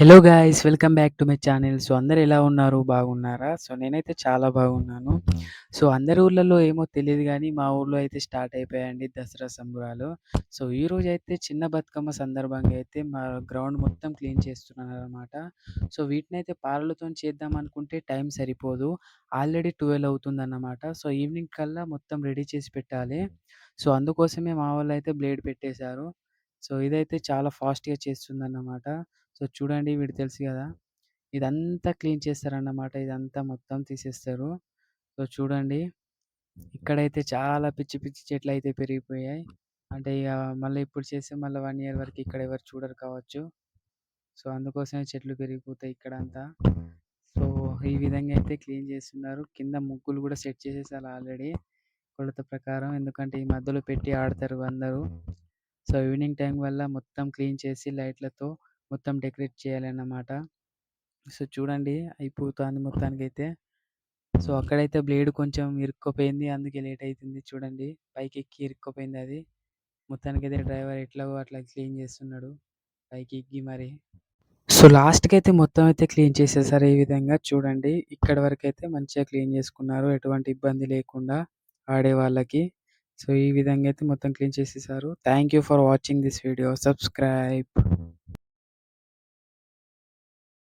Hello guys welcome back to my channel. So, అందరూ ఎలా ఉన్నారు? బాగున్నారా? సో, నేనైతే చాలా బాగున్నాను. సో, అందరి ఊర్లలో ఏమో తెలీదు గానీ, మా ఊర్లో అయితే స్టార్ట్ అయిపోయాయండి దసరా సంబురాలు. సో, ఈరోజైతే చిన్న బతుకమ్మ సందర్భంగా అయితే మా గ్రౌండ్ మొత్తం క్లీన్ చేస్తున్నాననమాట. సో, వీటినైతే పారలతోని చేద్దాం అనుకుంటే టైం సరిపోదు. ఆల్రెడీ 12 అవుతుందన్నమాట. సో, ఈవినింగ్ కల్లా మొత్తం రెడీ చేసి పెట్టాలి. సో, అందుకోసమే మా వాళ్ళైతే బ్లేడ్ పెట్టేశారు. సో, ఇదైతే చాలా ఫాస్ట్‌గా చేస్తుందన్నమాట. సో, చూడండి వీడు తెలుసు గదా! ఇదంతా క్లీన్ చేస్తారన్నమాట. ఇదంతా మొత్తం తీసేస్తారు. సో, చూడండి. ఇక్కడైతే చాలా పిచ్చి పిచ్చి చెట్లయితే పెరిగిపోయాయి. అంటే ఇగ మళ్ళీ ఇప్పుడు చేస్తే మళ్ళీ 1 ఇయర్ వరకు ఇక్కడ ఎవరు చూడరు కావచ్చు. సో, అందుకోసమే చెట్లు పెరిగిపోతాయి ఇక్కడంతా. సో, ఈ విధంగా అయితే క్లీన్ చేస్తున్నారు. కింద ముగ్గులు గూడా సెట్ చేసేసారు ఆల్రెడీ కొలత ప్రకారం. ఎందుకంటే ఈ మధ్యలో పెట్టి ఆడతారు అందరూ. సో, ఈవినింగ్ టైం వల్ల మొత్తం క్లీన్ చేసి లైట్‌లతో మొత్తం డెకరేట్ చేయాలన్నమాట. సో, చూడండి అయిపోతాంది మొత్తానికైతే. సో, అక్కడైతే బ్లేడ్ కొంచెం ఇరుక్కుపోయింది. అందుకే లేట్ అవుతుంది చూడండి. పైకి ఎక్కి ఇరుక్కుపోయింది అది. మొత్తానికైతే డ్రైవర్ ఎట్లాగో అట్లా క్లీన్ చేస్తున్నాడు. పైకి ఎక్కి మరి. సో, లాస్ట్కి అయితే మొత్తం అయితే క్లీన్ చేసేసారు ఈ విధంగా చూడండి. ఇక్కడ వరకు అయితే మంచిగా క్లీన్ చేసుకున్నారు. ఎటువంటి ఇబ్బంది లేకుండా ఆడేవాళ్ళకి. సో, ఈ విధంగా అయితే మొత్తం క్లీన్ చేసేసారు. Thank you for watching this video. Subscribe.